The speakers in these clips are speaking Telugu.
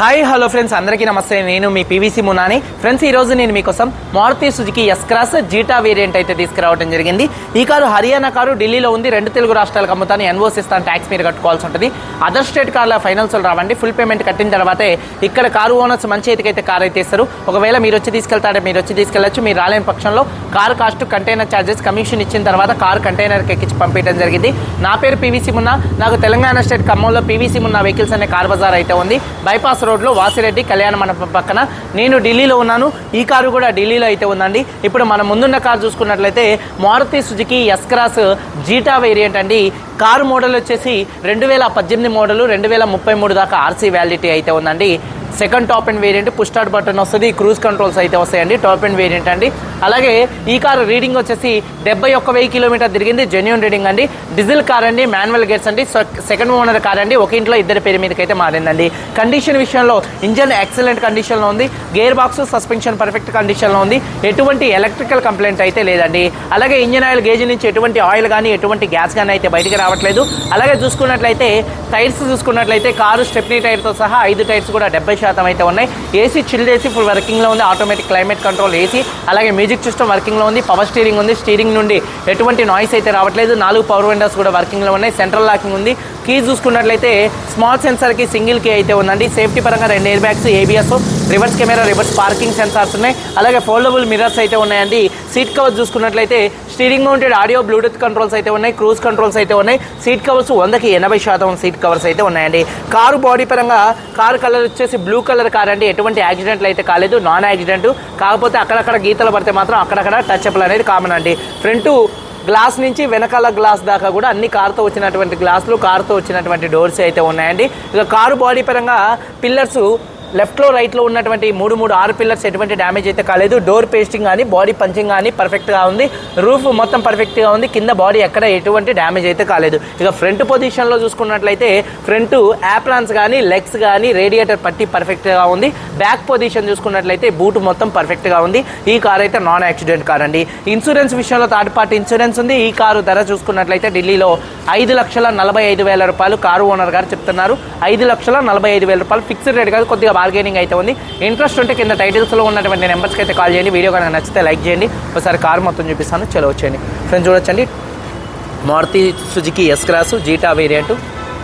హాయ్ హలో ఫ్రెండ్స్ అందరికీ నమస్తే. నేను మీ పీవీసీ మునాని ఫ్రెండ్స్ ఈ రోజు నేను మీకోసం Maruti Suzuki S cross zeta variant అయితే తీసుకురావడం జరిగింది. ఈ కారు హర్యానా కారు ఢిల్లీలో ఉంది. రెండు తెలుగు రాష్ట్రాలకు అమ్ముతాను. ఎన్ఓస్ ఇస్తాను. ట్యాక్స్ మీరు కట్టుకోవాల్సి ఉంటుంది. అదర్ స్టేట్ కార్ల ఫైనల్స్ రావండి. ఫుల్ పేమెంట్ కట్టిన తర్వాతే ఇక్కడ కారు ఓనర్స్ మంచి అయితే కారు అయితే ఇస్తారు. ఒకవేళ మీరు వచ్చి తీసుకెళ్తాడే మీరు వచ్చి తీసుకెళ్ళచ్చు. మీరు రాలేని పక్షంలో car cost container charges commission ఇచ్చిన తర్వాత కారు కంటైనర్కి ఎక్కించి పంపించడం జరిగింది. నా పేరు పీవీసీ మున్నా నాకు తెలంగాణ స్టేట్ ఖమ్మంలో పీవీసీ మున్నా వెహికల్స్ అనే కార్ బజార్ అయితే ఉంది. బైపాస్ రోడ్లో వాసిరెడ్డి కళ్యాణ మండపం పక్కన నేను ఢిల్లీలో ఉన్నాను. ఈ కారు కూడా ఢిల్లీలో అయితే ఉందండి. ఇప్పుడు మనం ముందున్న కారు చూసుకున్నట్లయితే Maruti Suzuki S cross zeta variant అండి. కారు మోడల్ వచ్చేసి రెండు వేల పద్దెనిమిది మోడల్ రెండు వేల ముప్పై మూడు దాకా ఆర్సీ వ్యాలిడిటీ అయితే ఉందండి. Second top end variant push start button వస్తుంది క్రూజ్ కంట్రోల్స్ అయితే వస్తాయండి టాప్ అండ్ వేరియంట్ అండి. అలాగే ఈ కారు రీడింగ్ వచ్చేసి డెబ్బై ఒక్క వెయ్యి కిలోమీటర్ తిరిగింది జెన్యున్ రీడింగ్ అండి. డీజిల్ కార్ అండి మాన్యువల్ గేట్స్ అండి సెకండ్ ఓనర్ కార్ అండి ఒక ఇంట్లో ఇద్దరి పేరు మీదకి అయితే మారిందండి. కండిషన్ విషయంలో ఇంజన్ ఎక్సలెంట్ కండిషన్లో ఉంది గేర్ బాక్స్ సస్పెన్షన్ పర్ఫెక్ట్ కండిషన్లో ఉంది ఎటువంటి ఎలక్ట్రికల్ కంప్లైంట్ అయితే లేదండి. అలాగే ఇంజన్ ఆయిల్ గేజ్ నుంచి ఎటువంటి ఆయిల్ కానీ ఎటువంటి గ్యాస్ కానీ అయితే బయటికి రావట్లేదు. అలాగే చూసుకున్నట్లయితే టైర్స్ చూసుకున్నట్లయితే కారు స్టెప్నీ టైర్తో సహా ఐదు టైర్స్ కూడా డెబ్బై శాతం అయితే ఉన్నాయి. ఏసీ చిల్డ్ ఏసీ ఫుల్ వర్కింగ్లో ఉంది. ఆటోమేటిక్ క్లైమేట్ కంట్రోల్ ఏసీ అలాగే మ్యూజిక్ సిస్టమ్ వర్కింగ్లో ఉంది. పవర్ స్టీరింగ్ ఉంది. స్టీరింగ్ నుండి ఎటువంటి నాయిస్ అయితే రావట్లేదు. నాలుగు పవర్ విండోస్ కూడా వర్కింగ్లో ఉన్నాయి. సెంట్రల్ లాకింగ్ ఉంది. కీ చూసుకున్నట్లయితే స్మాల్ సెన్సార్కి సింగిల్ కీ అయితే ఉందండి. సేఫ్టీ పరంగా రెండు air bags ABS reverse camera reverse parking sensors ఉన్నాయి. అలాగే ఫోల్డబుల్ మిరర్స్ అయితే ఉన్నాయండి. సీట్ కవర్ చూసుకున్నట్లయితే steering mounted audio Bluetooth controls అయితే ఉన్నాయి క్రూజ్ కంట్రోల్స్ అయితే ఉన్నాయి. సీట్ కవర్స్ వందకి ఎనభై శాతం సీట్ కవర్స్ అయితే ఉన్నాయండి. కారు బాడీ పరంగా కారు కలర్ వచ్చేసి బ్లూ కలర్ కార్ అండి. ఎటువంటి యాక్సిడెంట్లు అయితే కాలేదు. Non accident. కాకపోతే అక్కడక్కడ గీతలు పడితే మాత్రం అక్కడక్కడ టచ్ అప్లు అనేది కామన్ అండి. ఫ్రంట్ గ్లాస్ నుంచి వెనకాల గ్లాస్ దాకా కూడా అన్ని కార్తో వచ్చినటువంటి గ్లాసులు కార్తో వచ్చినటువంటి డోర్స్ అయితే ఉన్నాయండి. ఇక కారు బాడీ పరంగా పిల్లర్స్ లెఫ్ట్లో రైట్లో ఉన్నటువంటి మూడు మూడు ఆరు పిల్లర్స్ ఎటువంటి డ్యామేజ్ అయితే కాలేదు. డోర్ పేస్టింగ్ కానీ బాడీ పంచింగ్ కానీ పర్ఫెక్ట్గా ఉంది. రూఫ్ మొత్తం పర్ఫెక్ట్గా ఉంది. కింద బాడీ ఎక్కడ ఎటువంటి డ్యామేజ్ అయితే కాలేదు. ఇక ఫ్రంట్ పొజిషన్లో చూసుకున్నట్లయితే ఫ్రంట్ యాప్లాన్స్ కానీ లెగ్స్ కానీ రేడియేటర్ పట్టి పర్ఫెక్ట్గా ఉంది. బ్యాక్ పొజిషన్ చూసుకున్నట్లయితే బూట్ మొత్తం పర్ఫెక్ట్గా ఉంది. ఈ కార్ అయితే నాన్ యాక్సిడెంట్ కార్ అండి. ఇన్సూరెన్స్ విషయంలో థర్డ్ పార్టీ ఇన్సూరెన్స్ ఉంది. ఈ కారు ధర చూసుకున్నట్లయితే ఢిల్లీలో ఐదు లక్షల నలభై ఐదు వేల రూపాయలు కారు ఓనర్ గారు చెప్తున్నారు. ఐదు లక్షల నలభై ఐదు వేల రూపాయలు ఫిక్స్డ్ రేట్ కాదు కొద్దిగా బార్గెనింగ్ అయితే ఉంది. ఇంట్రెస్ట్ ఉంటే కింద టైటిల్స్లో ఉన్నటువంటి నెంబర్స్కి అయితే కాల్ చేయండి. వీడియో కనుక నచ్చితే లైక్ చేయండి. ఒకసారి కారు మొత్తం చూపిస్తాను. చలో వచ్చేయండి. ఫ్రెండ్స్ చూడొచ్చండి. Maruti Suzuki S cross zeta variant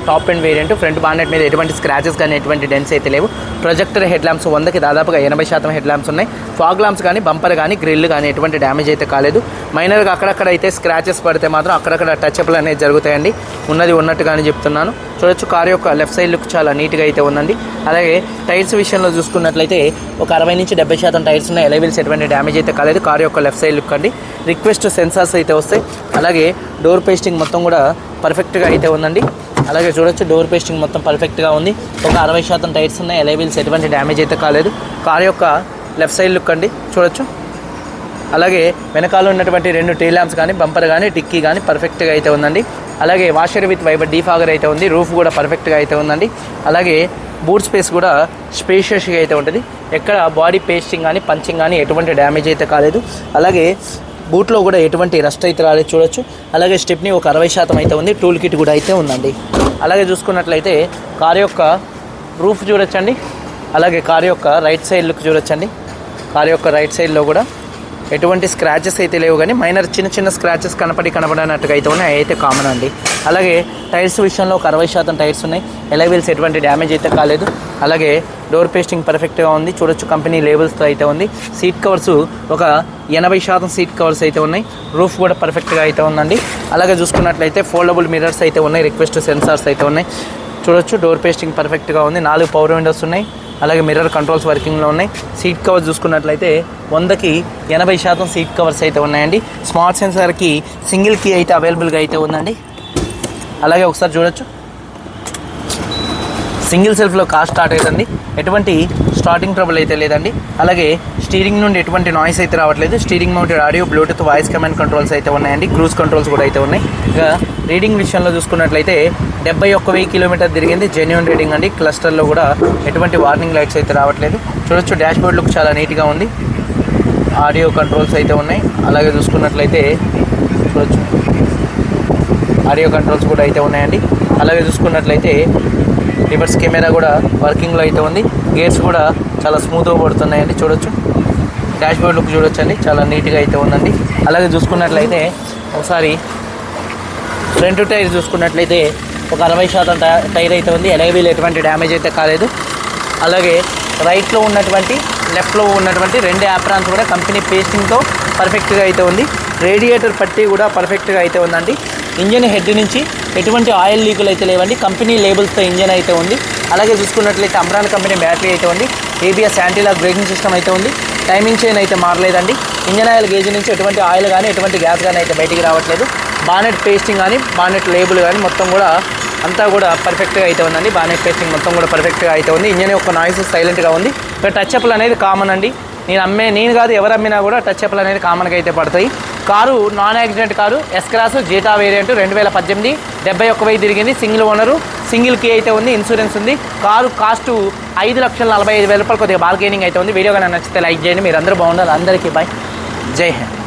top end variant. Front bonnet మీద ఎటువంటి స్క్రాచెస్ కానీ ఎటువంటి డెన్స్ అయితే లేవు. ప్రొజెక్టర్ హెడ్ ల్యాంప్స్ వందకి దాదాపుగా ఎనభై శాతం హెడ్ ల్యాంప్స్ ఉన్నాయి. ఫాగ్ ల్యాంప్స్ కానీ బంపర్ కానీ గ్రిల్ కానీ ఎటువంటి డ్యామేజ్ అయితే కాలేదు. మైనర్గా అక్కడక్కడ అయితే స్క్రాచెస్ పడితే మాత్రం అక్కడక్కడ టచ్అప్లు అనేది జరుగుతాయండి. ఉన్నది ఉన్నట్టుగానే చెప్తున్నాను. చూడొచ్చు కార్ యొక్క లెఫ్ట్ సైడ్ లుక్ చాలా నీట్గా అయితే ఉందండి. అలాగే టైర్స్ విషయంలో చూసుకున్నట్లయితే ఒక అరవై నుంచి డెబ్బై శాతం టైర్స్ ఉన్నాయి. ఎలవీల్స్ ఎటువంటి డ్యామేజ్ అయితే కాలేదు. కార్ యొక్క లెఫ్ట్ సైడ్ లుక్ అండి. రిక్వెస్ట్ సెన్సార్స్ అయితే వస్తాయి. అలాగే డోర్ పేస్టింగ్ మొత్తం కూడా పర్ఫెక్ట్గా అయితే ఉందండి. అలాగే చూడొచ్చు డోర్ పేస్టింగ్ మొత్తం పర్ఫెక్ట్గా ఉంది. ఒక అరవై శాతం టైర్స్ ఉన్నాయి. ఎలవీల్స్ ఎటువంటి డ్యామేజ్ అయితే కాలేదు. కార్ యొక్క లెఫ్ట్ సైడ్ లుక్ అండి. చూడొచ్చు. అలాగే వెనకాల ఉన్నటువంటి రెండు టీ ల్యాంప్స్ కానీ బంపర్ కానీ టిక్కీ కానీ పర్ఫెక్ట్గా అయితే ఉందండి. అలాగే వాషర్ విత్ వైబర్ డీఫాగర్ అయితే ఉంది. రూఫ్ కూడా పర్ఫెక్ట్గా అయితే ఉందండి. అలాగే బూట్ స్పేస్ కూడా స్పేషియస్గా అయితే ఉంటుంది. ఎక్కడ బాడీ పేస్టింగ్ కానీ పంచింగ్ కానీ ఎటువంటి డ్యామేజ్ అయితే కాలేదు. అలాగే బూట్లో కూడా ఎటువంటి రస్ట్ అయితే రాలేదు చూడొచ్చు. అలాగే స్టెప్ని ఒక అరవై శాతం అయితే ఉంది టూల్ కిట్ కూడా అయితే ఉందండి. అలాగే చూసుకున్నట్లయితే కార్ యొక్క రూఫ్ చూడొచ్చండి. అలాగే కార్ యొక్క రైట్ సైడ్ లుక్ చూడొచ్చండి. కార్ యొక్క రైట్ సైడ్లో కూడా ఎటువంటి స్క్రాచెస్ అయితే లేవు కానీ మైనర్ చిన్న చిన్న స్క్రాచెస్ కనపడి కనపడనట్టుగా అయితే ఉన్నాయి. అయితే కామన్ అండి. అలాగే టైర్స్ విషయంలో ఒక అరవై శాతం టైర్స్ ఉన్నాయి. ఎలవీల్స్ ఎటువంటి డ్యామేజ్ అయితే కాలేదు. అలాగే డోర్ పేస్టింగ్ పర్ఫెక్ట్గా ఉంది. చూడొచ్చు కంపెనీ లేబుల్స్తో అయితే ఉంది. సీట్ కవర్స్ ఒక ఎనభై శాతం సీట్ కవర్స్ అయితే ఉన్నాయి. రూఫ్ కూడా పర్ఫెక్ట్గా అయితే ఉందండి. అలాగే చూసుకున్నట్లయితే ఫోల్డబుల్ మిరర్స్ అయితే ఉన్నాయి. రిక్వెస్ట్ సెన్సార్స్ అయితే ఉన్నాయి. చూడొచ్చు డోర్ పేస్టింగ్ పర్ఫెక్ట్గా ఉంది. నాలుగు పవర్ విండోస్ ఉన్నాయి. అలాగే మిర్రర్ కంట్రోల్స్ వర్కింగ్లో ఉన్నాయి. సీట్ కవర్స్ చూసుకున్నట్లయితే వందకి ఎనభై శాతం సీట్ కవర్స్ అయితే ఉన్నాయండి. స్మార్ట్ సెన్సార్కి సింగిల్ కీ అయితే అవైలబుల్గా అయితే ఉందండి. అలాగే ఒకసారి చూడొచ్చు. సింగిల్ సెల్ఫ్లో కార్ స్టార్ట్ అవుతుంది. ఎటువంటి స్టార్టింగ్ ట్రబుల్ అయితే లేదండి. అలాగే స్టీరింగ్ నుండి ఎటువంటి నాయిస్ అయితే రావట్లేదు. Steering mounted audio Bluetooth voice command controls అయితే ఉన్నాయండి. క్రూజ్ కంట్రోల్స్ కూడా అయితే ఉన్నాయి. ఇక రీడింగ్ విషయంలో చూసుకున్నట్లయితే డెబ్బై ఒక్క వెయ్యి కిలోమీటర్ తిరిగింది. జెన్యున్ రీడింగ్ అండి. క్లస్టర్లో కూడా ఎటువంటి వార్నింగ్ లైట్స్ అయితే రావట్లేదు. చూడొచ్చు డాష్ బోర్డ్ లుక్ చాలా నీట్గా ఉంది. ఆడియో కంట్రోల్స్ అయితే ఉన్నాయి. అలాగే చూసుకున్నట్లయితే చూడొచ్చు. ఆడియో కంట్రోల్స్ కూడా అయితే ఉన్నాయండి. అలాగే చూసుకున్నట్లయితే రివర్స్ కెమెరా కూడా వర్కింగ్లో అయితే ఉంది. గేర్స్ కూడా చాలా స్మూత్గా పడుతున్నాయండి చూడొచ్చు. డాష్ బోర్డ్ లుక్ చూడొచ్చండి చాలా నీట్గా అయితే ఉందండి. అలాగే చూసుకున్నట్లయితే ఒకసారి ఫ్రంట్ టైర్ చూసుకున్నట్లయితే ఒక అరవై శాతం టై- టైర్ అయితే ఉంది. ఎలైవీల్ ఎటువంటి డ్యామేజ్ అయితే కాలేదు. అలాగే రైట్లో ఉన్నటువంటి లెఫ్ట్లో ఉన్నటువంటి రెండు యాప్రాన్స్ కూడా కంపెనీ పేస్టింగ్తో పర్ఫెక్ట్గా అయితే ఉంది. రేడియేటర్ పట్టి కూడా పర్ఫెక్ట్గా అయితే ఉందండి. ఇంజన్ హెడ్ నుంచి ఎటువంటి ఆయిల్ లీకులు అయితే లేవండి. కంపెనీ లేబుల్స్తో ఇంజన్ అయితే ఉంది. అలాగే చూసుకున్నట్లయితే అమ్రాన్ కంపెనీ బ్యాటరీ అయితే ఉంది. ఏబిఎస్ యాంటీలాక్ బ్రేకింగ్ సిస్టమ్ అయితే ఉంది. టైమింగ్ చైన్ అయితే మారలేదండి. ఇంజన్ ఆయిల్ గేజ్ నుంచి ఎటువంటి ఆయిల్ కానీ ఎటువంటి గ్యాస్ కానీ అయితే బయటికి రావట్లేదు. బానెట్ పేస్టింగ్ కానీ బానెట్ లేబుల్ కానీ మొత్తం కూడా అంతా కూడా పర్ఫెక్ట్గా అయితే ఉందండి. బానెట్ పేస్టింగ్ మొత్తం కూడా పర్ఫెక్ట్గా అయితే ఉంది. ఇంజన్ యొక్క నాయిస్ సైలెంట్గా ఉంది. ఇక్కడ టచ్ అప్లు అనేది కామన్ అండి. నేను అమ్మే నేను కాదు ఎవరు అమ్మినా కూడా టచ్ అప్లు అనేది కామన్గా అయితే పడతాయి. Car non accident car S cross zeta variant రెండు వేల పద్దెనిమిది డెబ్బై ఒక్క వెయ్యి తిరిగింది. సింగిల్ ఓనరు సింగిల్ కీ అయితే ఉంది ఇన్సూరెన్స్ ఉంది. కారు కాస్ట్ ఐదు లక్షల నలభై ఐదు వేల రూపాయలు కొద్దిగా బార్గెనింగ్ అయితే ఉంది. వీడియో కానీ నచ్చితే లైక్ చేయండి. మీరు అందరూ బాగుండాలి. అందరికీ బాయ్ జై హింద్.